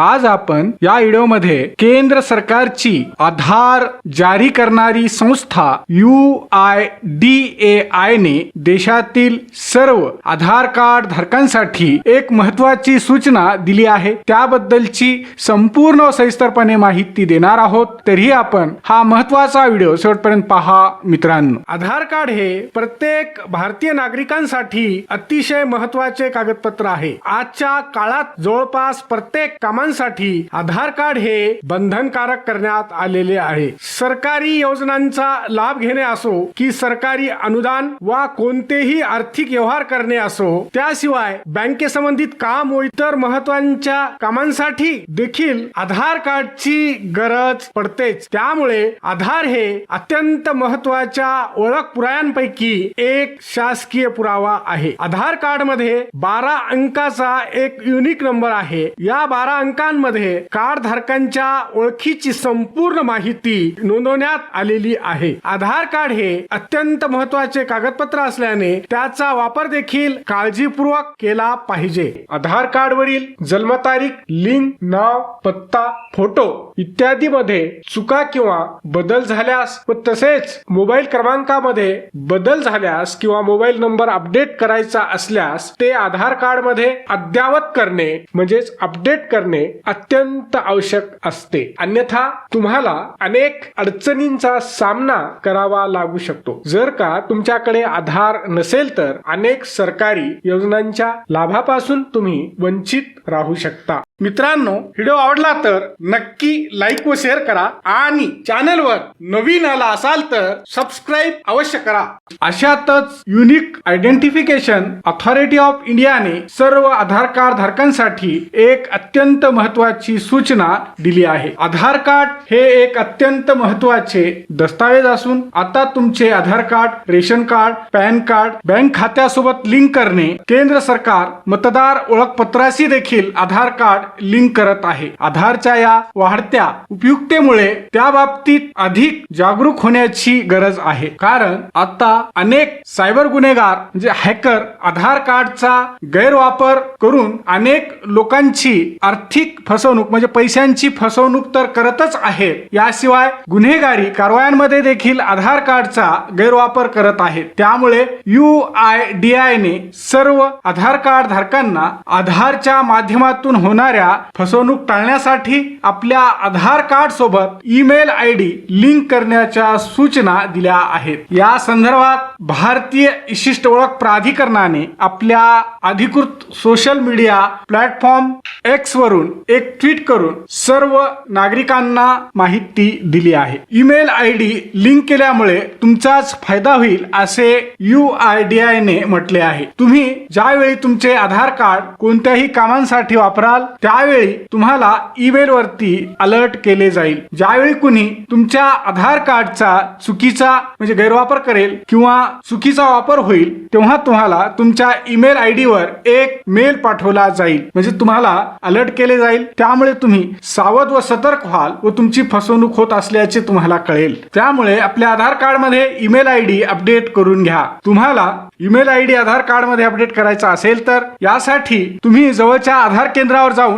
आज आपण या व्हिडिओमध्ये केंद्र सरकारची आधार जारी करणारी संस्था U I D A I ने देशातील सर्व आधार कार्ड धारकांसाठी एक महत्वाची सूचना दिली आहे. त्याबद्दलची संपूर्ण सविस्तरपणे माहिती देणार आहोत. तरीही आपण हा महत्त्वाचा व्हिडिओ शेवटपर्यंत पहा मित्रांनो. आधार कार्ड हे प्रत्येक भारतीय नागरिकांसाठी अतिशय महत्त्वाचे कागदपत्र आहे. आजच्या काळात जवळपास प्रत्येक सर्वांसाठी आधार कार्ड हे बंधनकारक करण्यात आलेले आहे. सरकारी योजनांचा लाभ घेणे असो की सरकारी अनुदान वा कोणतेही आर्थिक व्यवहार करणे असो त्याशिवाय बँकेसंबंधित काम व इतर महत्त्वाच्या कामांसाठी देखील आधार कार्डची गरज पडतेच. त्यामुळे आधार हे अत्यंत महत्त्वाच्या ओळख पुराव्यांपैकी एक शासकीय पुरावा आहे. आधार कार्डमध्ये बारा अंकाचा एक युनिक नंबर आहे. या बारा अंक कार्ड धारकांच्या ओळखीची संपूर्ण माहिती नोंदवण्यात आलेली आहे. आधार कार्ड हे अत्यंत महत्त्वाचे कागदपत्र असल्याने त्याचा वापर देखील काळजीपूर्वक केला पाहिजे. आधार कार्ड वरील जन्मतारीख लिंग नाव पत्ता फोटो इत्यादी मध्ये चुका किंवा बदल झाल्यास व तसेच मोबाईल क्रमांकामध्ये बदल झाल्यास किंवा मोबाईल नंबर अपडेट करायचा असल्यास ते आधार कार्डमध्ये अद्ययावत करणे म्हणजेच अपडेट करणे अत्यंत आवश्यक असते. अन्यथा तुम्हाला अनेक अडचणींचा सामना करावा लागू शकतो. जर का तुमच्याकडे आधार नसेल तर अनेक सरकारी योजनांच्या लाभापासून तुम्ही वंचित राहू शकता. मित्रांनो व्हिडिओ आवडला तर नक्की लाईक व शेअर करा आणि चॅनलवर नवीन आला असाल तर सबस्क्राईब अवश्य करा. अशातच युनिक आयडेंटिफिकेशन अथॉरिटी ऑफ इंडियाने सर्व आधार कार्ड धारकांसाठी एक अत्यंत महत्वाची सूचना दिली आहे. आधार कार्ड हे एक अत्यंत महत्त्वाचे दस्तावेज असून आता तुमचे Aadhaar card ration card PAN card bank खात्यासोबत link करणे केंद्र सरकार मतदार ओळखपत्राशी देखील आधार कार्ड लिंक करत आहे. आधारच्या या वाढत्या उपयुक्तेमुळे त्या बाबतीत अधिक जागरूक होण्याची गरज आहे. कारण आता अनेक सायबर गुन्हेगार म्हणजे हॅकर आधार कार्डचा गैरवापर करून अनेक लोकांची आर्थिक फसवणूक म्हणजे पैशांची फसवणूक तर करतच आहेत. याशिवाय गुन्हेगारी कारवायांमध्ये देखील आधार कार्डचा गैरवापर करत आहेत. त्यामुळे यू आय डी आय ने सर्व आधार कार्ड धारकांना आधारच्या माध्यमातून होणाऱ्या फसवणूक टाळण्यासाठी आपल्या आधार कार्ड सोबत ईमेल आय डी लिंक करण्याच्या सूचना दिल्या आहेत. या संदर्भात भारतीय विशिष्ट ओळख प्राधिकरणाने आपल्या अधिकृत सोशल मीडिया प्लॅटफॉर्म एक्स वरून एक ट्विट करून सर्व नागरिकांना माहिती दिली आहे. ईमेल आय डी लिंक केल्यामुळे तुमचाच फायदा होईल असे यू आय डी आय ने म्हटले आहे. तुम्ही ज्यावेळी तुमचे आधार कार्ड कोणत्याही कामांसाठी वापराल त्यावेळी तुम्हाला ईमेल वरती अलर्ट केले जाईल ज्यावेळी कुणी तुमच्या आधार कार्डचा चुकीचा म्हणजे गैरवापर करेल किंवा चुकीचा वापर होईल तेव्हा तुम्हाला तुमच्या ईमेल आय डी वर एक मेल पाठवला जाईल. म्हणजे तुम्हाला अलर्ट केले जाईल. त्यामुळे तुम्ही सावध व सतर्क व्हाल व तुमची फसवणूक होत असल्याचे तुम्हाला कळेल. त्यामुळे आपल्या आधार कार्डमध्ये ईमेल आय डी अपडेट करून घ्या. तुम्हाला ईमेल आय डी आधार कार्डमध्ये अपडेट करायचा असेल तर यासाठी तुम्ही जवळच्या आधार केंद्रावर जाऊन